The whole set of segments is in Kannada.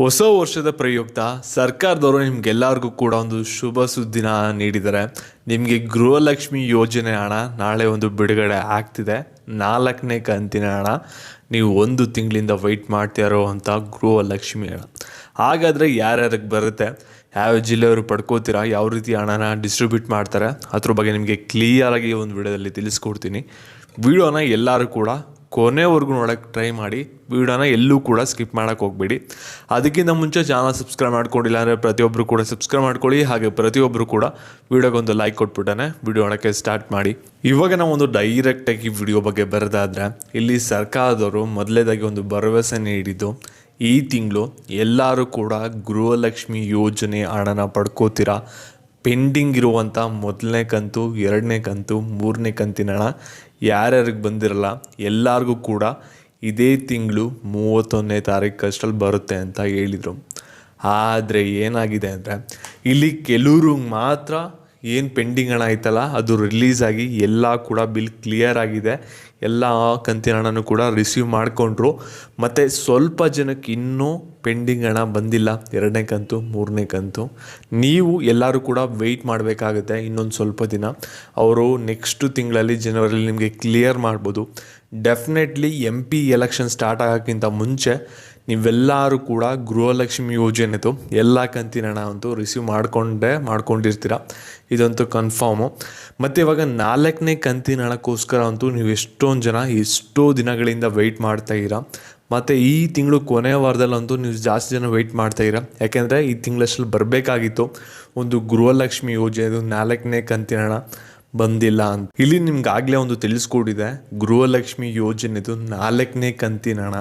ಹೊಸ ವರ್ಷದ ಪ್ರಯುಕ್ತ ಸರ್ಕಾರದವರು ನಿಮ್ಗೆಲ್ಲರಿಗೂ ಕೂಡ ಒಂದು ಶುಭ ಸುದ್ದಿನ ನೀಡಿದ್ದಾರೆ. ನಿಮಗೆ ಗೃಹಲಕ್ಷ್ಮಿ ಯೋಜನೆ ಹಣ ನಾಳೆ ಒಂದು ಬಿಡುಗಡೆ ಆಗ್ತಿದೆ. ನಾಲ್ಕನೇ ಕಂತಿನ ಹಣ ನೀವು ಒಂದು ತಿಂಗಳಿಂದ ವೆಯ್ಟ್ ಮಾಡ್ತಾ ಇರೋವಂಥ ಗೃಹಲಕ್ಷ್ಮಿ ಹಣ ಹಾಗಾದರೆ ಯಾರ್ಯಾರಿಗೆ ಬರುತ್ತೆ? ಯಾವ ಜಿಲ್ಲೆಯವರು ಪಡ್ಕೋತೀರಾ? ಯಾವ ರೀತಿ ಹಣನ ಡಿಸ್ಟ್ರಿಬ್ಯೂಟ್ ಮಾಡ್ತಾರೆ? ಅದ್ರ ಬಗ್ಗೆ ನಿಮಗೆ ಕ್ಲಿಯರಾಗಿ ಒಂದು ವಿಡಿಯೋದಲ್ಲಿ ತಿಳಿಸ್ಕೊಡ್ತೀನಿ. ವಿಡಿಯೋನ ಎಲ್ಲರೂ ಕೂಡ ಕೊನೆವರೆಗೂ ನೋಡೋಕ್ಕೆ ಟ್ರೈ ಮಾಡಿ, ವೀಡಿಯೋನ ಎಲ್ಲೂ ಕೂಡ ಸ್ಕಿಪ್ ಮಾಡೋಕ್ಕೆ ಹೋಗಬೇಡಿ. ಅದಕ್ಕಿಂತ ಮುಂಚೆ ಚಾನಲ್ ಸಬ್ಸ್ಕ್ರೈಬ್ ಮಾಡ್ಕೊಂಡಿಲ್ಲ ಅಂದರೆ ಪ್ರತಿಯೊಬ್ಬರು ಕೂಡ ಸಬ್ಸ್ಕ್ರೈಬ್ ಮಾಡ್ಕೊಳ್ಳಿ. ಹಾಗೆ ಪ್ರತಿಯೊಬ್ಬರು ಕೂಡ ವೀಡಿಯೋಗೊಂದು ಲೈಕ್ ಕೊಟ್ಬಿಟ್ಟಾನೆ ವೀಡಿಯೋ ನೋಡೋಕ್ಕೆ ಸ್ಟಾರ್ಟ್ ಮಾಡಿ. ಇವಾಗ ನಾವು ಒಂದು ಡೈರೆಕ್ಟಾಗಿ ವಿಡಿಯೋ ಬಗ್ಗೆ ಬರೋದಾದ್ರೆ, ಇಲ್ಲಿ ಸರ್ಕಾರದವರು ಮೊದಲೇದಾಗಿ ಒಂದು ಭರವಸೆ ನೀಡಿದ್ದು, ಈ ತಿಂಗಳು ಎಲ್ಲರೂ ಕೂಡ ಗೃಹಲಕ್ಷ್ಮಿ ಯೋಜನೆ ಹಣನ ಪಡ್ಕೋತೀರಾ? ಪೆಂಡಿಂಗ್ ಇರುವಂಥ ಮೊದಲನೇ ಕಂತು, ಎರಡನೇ ಕಂತು, ಮೂರನೇ ಕಂತಿನ ಹಣ ಯಾರ್ಯಾರಿಗೆ ಬಂದಿರಲ್ಲ ಎಲ್ಲರಿಗೂ ಕೂಡ ಇದೇ ತಿಂಗಳು ಮೂವತ್ತೊಂದನೇ ತಾರೀಕು ಅಷ್ಟರಲ್ಲಿ ಬರುತ್ತೆ ಅಂತ ಹೇಳಿದರು. ಆದರೆ ಏನಾಗಿದೆ ಅಂದರೆ ಇಲ್ಲಿ ಕೆಲವರು ಮಾತ್ರ ಏನು ಪೆಂಡಿಂಗ್ ಹಣ ಐತಲ್ಲ ಅದು ರಿಲೀಸ್ ಆಗಿ ಎಲ್ಲ ಕೂಡ ಬಿಲ್ ಕ್ಲಿಯರ್ ಆಗಿದೆ. ಎಲ್ಲ ಕಂತಿನ ಹಣನೂ ಕೂಡ ರಿಸೀವ್ ಮಾಡಿಕೊಂಡ್ರು. ಮತ್ತು ಸ್ವಲ್ಪ ಜನಕ್ಕೆ ಇನ್ನೂ ಪೆಂಡಿಂಗ್ ಹಣ ಬಂದಿಲ್ಲ. ಎರಡನೇ ಕಂತು, ಮೂರನೇ ಕಂತು. ನೀವು ಎಲ್ಲರೂ ಕೂಡ ವೆಯ್ಟ್ ಮಾಡಬೇಕಾಗುತ್ತೆ ಇನ್ನೊಂದು ಸ್ವಲ್ಪ ದಿನ. ಅವರು ನೆಕ್ಸ್ಟು ತಿಂಗಳಲ್ಲಿ ಜನವರಿಲಿ ನಿಮಗೆ ಕ್ಲಿಯರ್ ಮಾಡ್ಬೋದು. Definitely M P election start ಆಗೋಕ್ಕಿಂತ ಮುಂಚೆ ನೀವೆಲ್ಲರೂ ಕೂಡ ಗೃಹಲಕ್ಷ್ಮಿ ಯೋಜನೆದು ಎಲ್ಲ ಕಂತಿನ ಹಣ ಅಂತೂ ರಿಸೀವ್ ಮಾಡಿಕೊಂಡೇ, ಮಾಡ್ಕೊಂಡಿರ್ತೀರ. ಇದಂತೂ ಕನ್ಫರ್ಮು ಮತ್ತು ಇವಾಗ ನಾಲ್ಕನೇ ಕಂತಿನ ಹಣಕ್ಕೋಸ್ಕರ ಅಂತೂ ನೀವು ಎಷ್ಟೊಂದು ಜನ ಎಷ್ಟೋ ದಿನಗಳಿಂದ ವೆಯ್ಟ್ ಮಾಡ್ತಾ ಇದ್ದೀರಾ. ಮತ್ತು ಈ ತಿಂಗಳು ಕೊನೆಯ ವಾರದಲ್ಲಂತೂ ನೀವು ಜಾಸ್ತಿ ಜನ ವೆಯ್ಟ್ ಮಾಡ್ತಾ ಇದ್ದೀರಾ. ಯಾಕೆಂದರೆ ಈ ತಿಂಗಳಷ್ಟಲ್ಲಿ ಬರಬೇಕಾಗಿತ್ತು ಒಂದು ಗೃಹಲಕ್ಷ್ಮಿ ಯೋಜನೆದು ನಾಲ್ಕನೇ ಕಂತಿನ ಹಣ ಬಂದಿಲ್ಲ ಅಂತ. ಇಲ್ಲಿ ನಿಮ್ಗೆ ಆಗಲೇ ಒಂದು ತಿಳಿಸ್ಕೊಡಿದೆ, ಗೃಹಲಕ್ಷ್ಮಿ ಯೋಜನೆದು ನಾಲ್ಕನೇ ಕಂತಿನ ಹಣ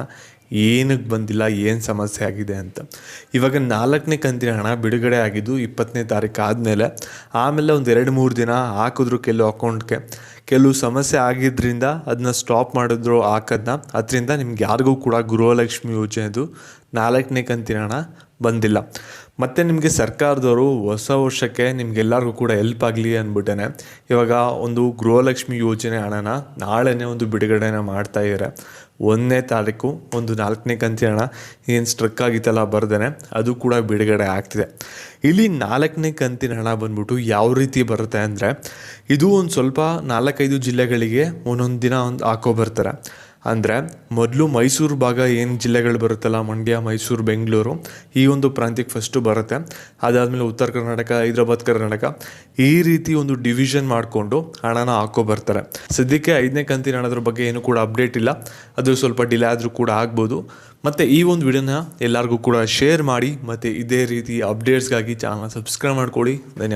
ಏನಕ್ಕೆ ಬಂದಿಲ್ಲ, ಏನು ಸಮಸ್ಯೆ ಆಗಿದೆ ಅಂತ. ಇವಾಗ ನಾಲ್ಕನೇ ಕಂತಿನ ಹಣ ಬಿಡುಗಡೆ ಆಗಿದ್ದು ಇಪ್ಪತ್ತನೇ ತಾರೀಕು ಆದಮೇಲೆ, ಆಮೇಲೆ ಒಂದು ಎರಡು ಮೂರು ದಿನ ಹಾಕಿದ್ರು ಕೆಲವು ಅಕೌಂಟ್ಗೆ. ಕೆಲವು ಸಮಸ್ಯೆ ಆಗಿದ್ದರಿಂದ ಅದನ್ನ ಸ್ಟಾಪ್ ಮಾಡಿದ್ರು ಹಾಕೋದನ್ನ ಅದರಿಂದ ನಿಮ್ಗೆ ಯಾರಿಗೂ ಕೂಡ ಗೃಹಲಕ್ಷ್ಮಿ ಯೋಜನೆದು ನಾಲ್ಕನೇ ಕಂತಿನ ಹಣ ಬಂದಿಲ್ಲ. ಮತ್ತು ನಿಮಗೆ ಸರ್ಕಾರದವರು ಹೊಸ ವರ್ಷಕ್ಕೆ ನಿಮ್ಗೆಲ್ಲರಿಗೂ ಕೂಡ ಹೆಲ್ಪ್ ಆಗಲಿ ಅಂದ್ಬಿಟ್ಟೇನೆ. ಇವಾಗ ಒಂದು ಗೃಹಲಕ್ಷ್ಮಿ ಯೋಜನೆ ಹಣನ ನಾಳೆನೇ ಒಂದು ಬಿಡುಗಡೆನ ಮಾಡ್ತಾ ಇದ್ದಾರೆ ಒಂದನೇ ತಾರೀಕು ಒಂದು ನಾಲ್ಕನೇ ಕಂತಿನ ಹಣ ಏನು ಸ್ಟ್ರಕ್ ಆಗಿತ್ತಲ್ಲ ಬರ್ದೇನೆ, ಅದು ಕೂಡ ಬಿಡುಗಡೆ ಆಗ್ತಿದೆ. ಇಲ್ಲಿ ನಾಲ್ಕನೇ ಕಂತಿನ ಹಣ ಬಂದ್ಬಿಟ್ಟು ಯಾವ ರೀತಿ ಬರುತ್ತೆ ಅಂದರೆ, ಇದು ಒಂದು ಸ್ವಲ್ಪ ನಾಲ್ಕೈದು ಜಿಲ್ಲೆಗಳಿಗೆ ಒಂದೊಂದು ದಿನ ಒಂದು ಹಾಕೋ ಬರ್ತಾರೆ. ಅಂದರೆ ಮೊದಲು ಮೈಸೂರು ಭಾಗ ಏನು ಜಿಲ್ಲೆಗಳು ಬರುತ್ತಲ್ಲ, ಮಂಡ್ಯ, ಮೈಸೂರು, ಬೆಂಗಳೂರು, ಈ ಒಂದು ಪ್ರಾಂತ್ಯಕ್ಕೆ ಫಸ್ಟು ಬರುತ್ತೆ. ಅದಾದಮೇಲೆ ಉತ್ತರ ಕರ್ನಾಟಕ, ಹೈದ್ರಾಬಾದ್, ಕರ್ನಾಟಕ, ಈ ರೀತಿ ಒಂದು ಡಿವಿಷನ್ ಮಾಡಿಕೊಂಡು ಹಣನ ಹಾಕೋ ಬರ್ತಾರೆ. ಸದ್ಯಕ್ಕೆ ಐದನೇ ಕಂತಿನ ಹಣದ್ರ ಬಗ್ಗೆ ಏನು ಕೂಡ ಅಪ್ಡೇಟ್ ಇಲ್ಲ. ಅದು ಸ್ವಲ್ಪ ಡಿಲೇ ಆದರೂ ಕೂಡ ಆಗ್ಬೋದು. ಮತ್ತು ಈ ಒಂದು ವಿಡಿಯೋನ ಎಲ್ಲರಿಗೂ ಕೂಡ ಶೇರ್ ಮಾಡಿ, ಮತ್ತು ಇದೇ ರೀತಿ ಅಪ್ಡೇಟ್ಸ್ಗಾಗಿ ಚಾನಲ್ ಸಬ್ಸ್ಕ್ರೈಬ್ ಮಾಡ್ಕೊಳ್ಳಿ. ಧನ್ಯವಾದ.